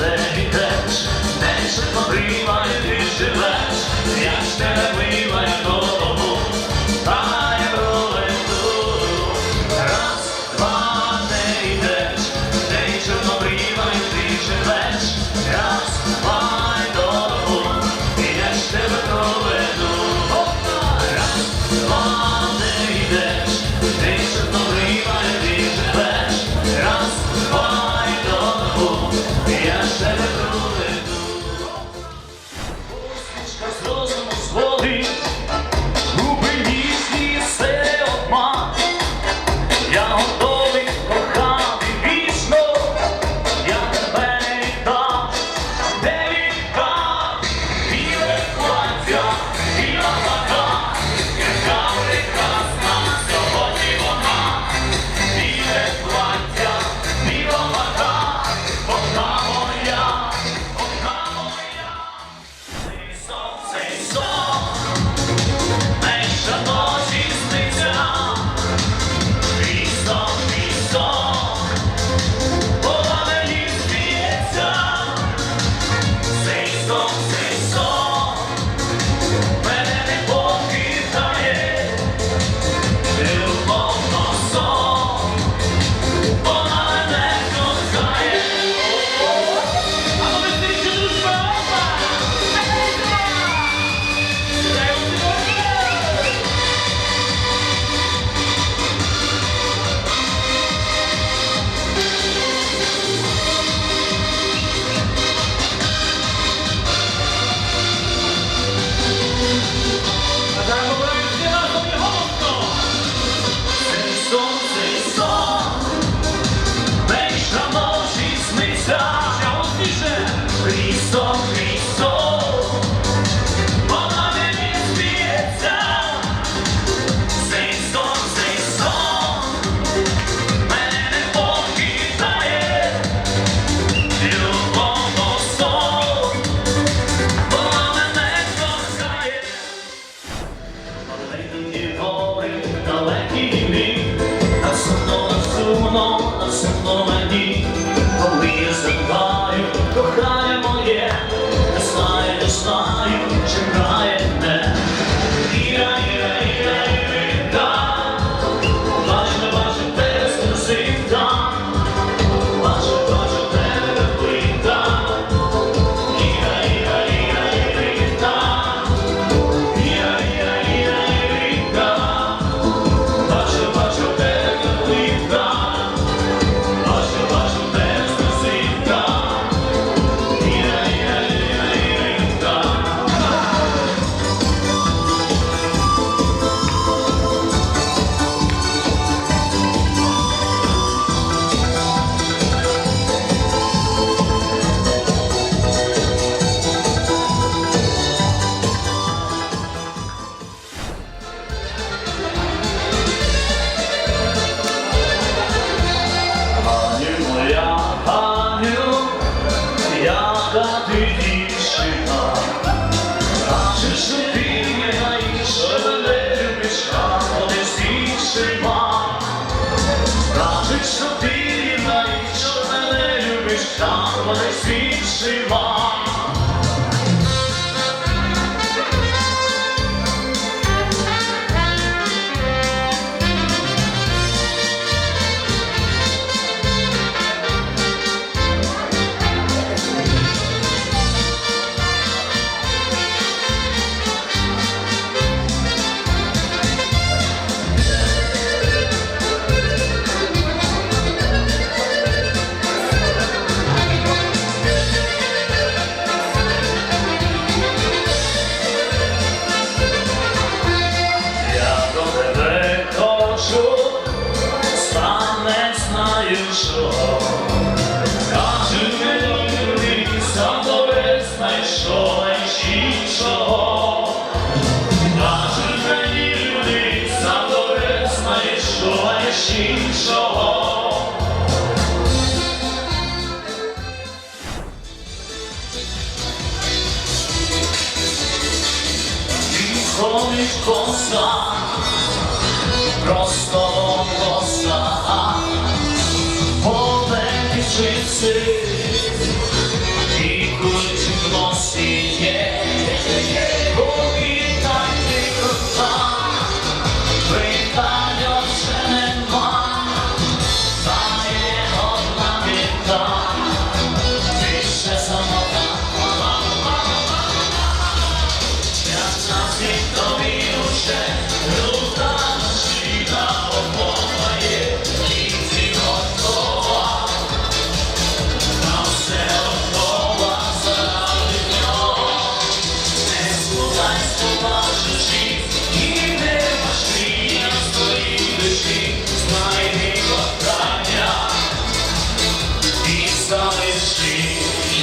не йдеш, не приймай, ти живеш, я ж тебе. Може світ жива. іншого. Ходить коса, просто.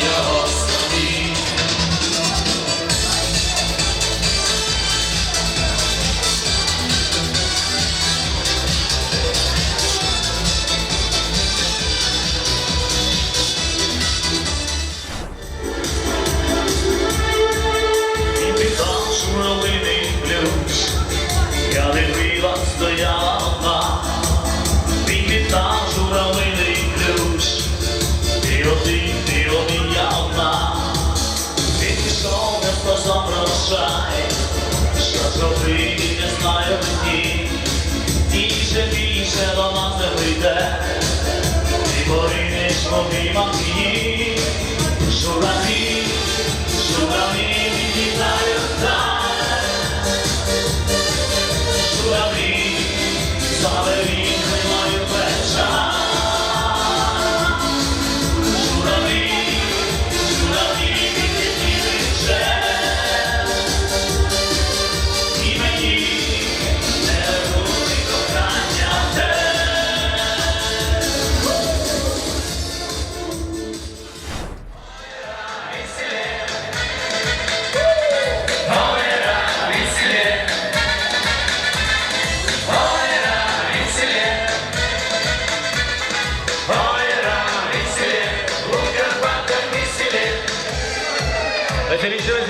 Maria.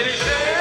They say.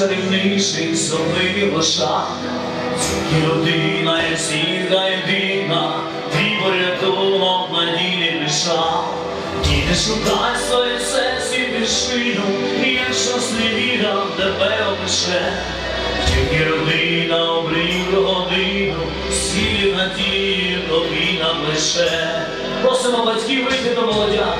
найчарівніший особливо шах, тільки людина є сіда єдина, твій порятунок надійний піша, Діти шукай своє серці пішину, і якщо зневіра тебе опише, тільки родина обрів годину, сілі надії тобі нам лише. Просимо батьків вийти до молодя.